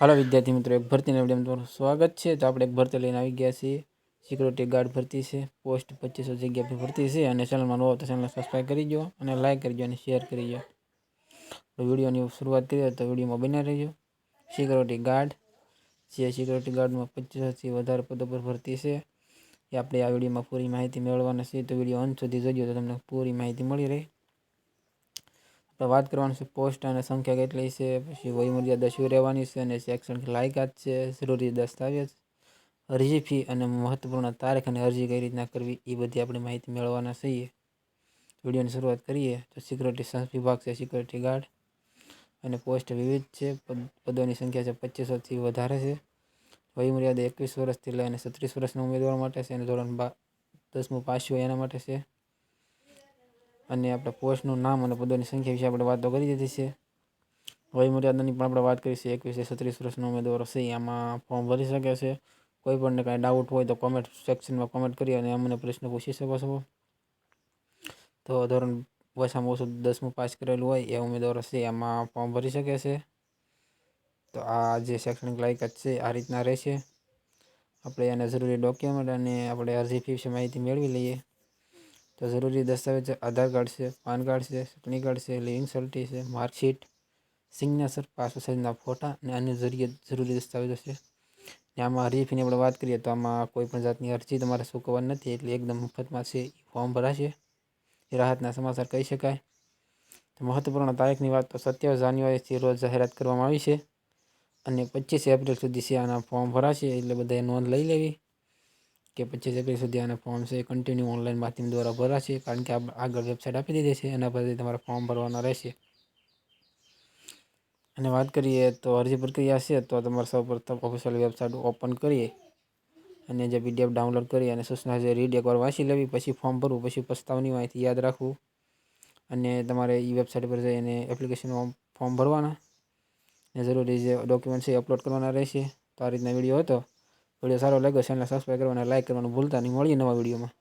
હાલો વિદ્યાર્થી મિત્રો, એક ભરતીના વિડીયોમાં તમારું સ્વાગત છે. તો આપણે એક ભરતી લઈને આવી ગયા છીએ. સિક્યુરિટી ગાર્ડ ભરતી છે પોસ્ટ પચીસો જગ્યા પર ભરતી છે અને ચેનલમાં નવો તો ચેનલ સબસ્ક્રાઈબ કરી દો અને લાઇક કરજો અને શેર કરી દો. વિડીયોની શરૂઆત કરીએ તો વિડીયોમાં બન્યા રહેજો. સિક્યુરિટી ગાર્ડ જે સિક્યુરિટી ગાર્ડમાં પચીસોથી વધારે પદો પર ભરતી છે. એ આપણે આ વિડીયોમાં પૂરી માહિતી મેળવવાના છે તો વીડિયો અંત સુધી જોજો તો તમને પૂરી માહિતી મળી રહે. આપણે વાત કરવાની છે પોસ્ટ અને સંખ્યા કેટલી છે, પછી વયમર્યાદા શું રહેવાની છે અને શૈક્ષણિક લાયકાત છે, જરૂરી દસ્તાવેજ, અરજી ફી અને મહત્વપૂર્ણ તારીખ અને અરજી કઈ રીતના કરવી, એ બધી આપણે માહિતી મેળવવાના છીએ. વિડીયોની શરૂઆત કરીએ તો સિક્યુરિટી વિભાગ છે, સિક્યુરિટી ગાર્ડ. અને પોસ્ટ વિવિધ છે પદોની સંખ્યા છે પચીસોથી વધારે છે. વયમર્યાદા એકવીસ વર્ષથી લઈને છત્રીસ વર્ષના ઉમેદવાર માટે છે અને ધોરણ બા, દસમું પાસ હોય એના માટે છે. અને આપણે પોસ્ટનું નામ અને પદોની સંખ્યા વિશે આપણે વાતો કરી દીધી છે. વયમર્યાદાની પણ આપણે વાત કરીશું એકવીસથી છત્રીસ વર્ષના ઉમેદવારો છે. આમાં ફોર્મ ભરી શકે છે. કોઈ પણને કાંઈ ડાઉટ હોય તો કોમેન્ટ સેક્શનમાં કોમેન્ટ કરી અને અમને પ્રશ્ન પૂછી શકો છો. તો ધોરણ ઓછામાં ઓછું દસમું પાસ કરેલું હોય એ ઉમેદવારો છે. એમાં ફોર્મ ભરી શકે છે. તો આ જે શૈક્ષણિક લાયકાત છે આ રીતના રહેશે. આપણે એને જરૂરી ડોક્યુમેન્ટ અને આપણે અરજી ફી વિશે માહિતી મેળવી લઈએ. તો જરૂરી દસ્તાવેજ આધાર કાર્ડ છે, પાન કાર્ડ છે, ચૂંટણી કાર્ડ છે લિવિંગ સર્ટી છે, માર્કશીટ, સિગ્નેચર પાસપોર્ટ સાઇઝના ફોટા અને અન્ય જરૂરી દસ્તાવેજો છે. ને આમાં અરજી ફીની આપણે વાત કરીએ તો આમાં કોઈ પણ જાતની અરજી તમારે ચૂકવવાની નથી, એટલે એકદમ મફતમાં છે ફોર્મ ભરાશે. એ રાહતના સમાચાર કહી શકાય. તો મહત્વપૂર્ણ તારીખની વાત તો સત્યાવીસ જાન્યુઆરીથી રોજ જાહેરાત કરવામાં આવી છે અને પચીસ એપ્રિલ સુધી છે, આના ફોર્મ ભરાશે, એટલે બધાએ નોંધ લઈ લેવી. કે પચીસ એપ્રિલ સુધી આના ફોર્મ છે કન્ટિન્યુ ઓનલાઈન માધ્યમ દ્વારા ભરાશે, કારણ કે આગળ વેબસાઇટ આપી દીધી છે, એના પરથી તમારે ફોર્મ ભરવાના રહેશે. અને વાત કરીએ તો અરજી પ્રક્રિયા છે, તો તમારે સૌપ્રથમ ઓફિશિયલ વેબસાઇટ ઓપન કરીએ. અને જે પીડીએફ ડાઉનલોડ કરી અને સૂચના છે રીડ એકવાર વાંચી લેવી, પછી ફોર્મ ભરવું, પછી પસ્તાવની માહિતી યાદ રાખવું. અને તમારે એ વેબસાઇટ પર જઈને એપ્લિકેશન ફોર્મ ભરવાના. ને જરૂરી જે ડોક્યુમેન્ટ એ અપલોડ કરવાના રહેશે. તો આ રીતના વીડિયો હતો. વીડિયો સારો લાગ્યો ચેનલ સબસ્ક્રાઈબ કરવાના લાઈક કરવાનું ભૂલતા નહીં મળીએ નવા વિડીયોમાં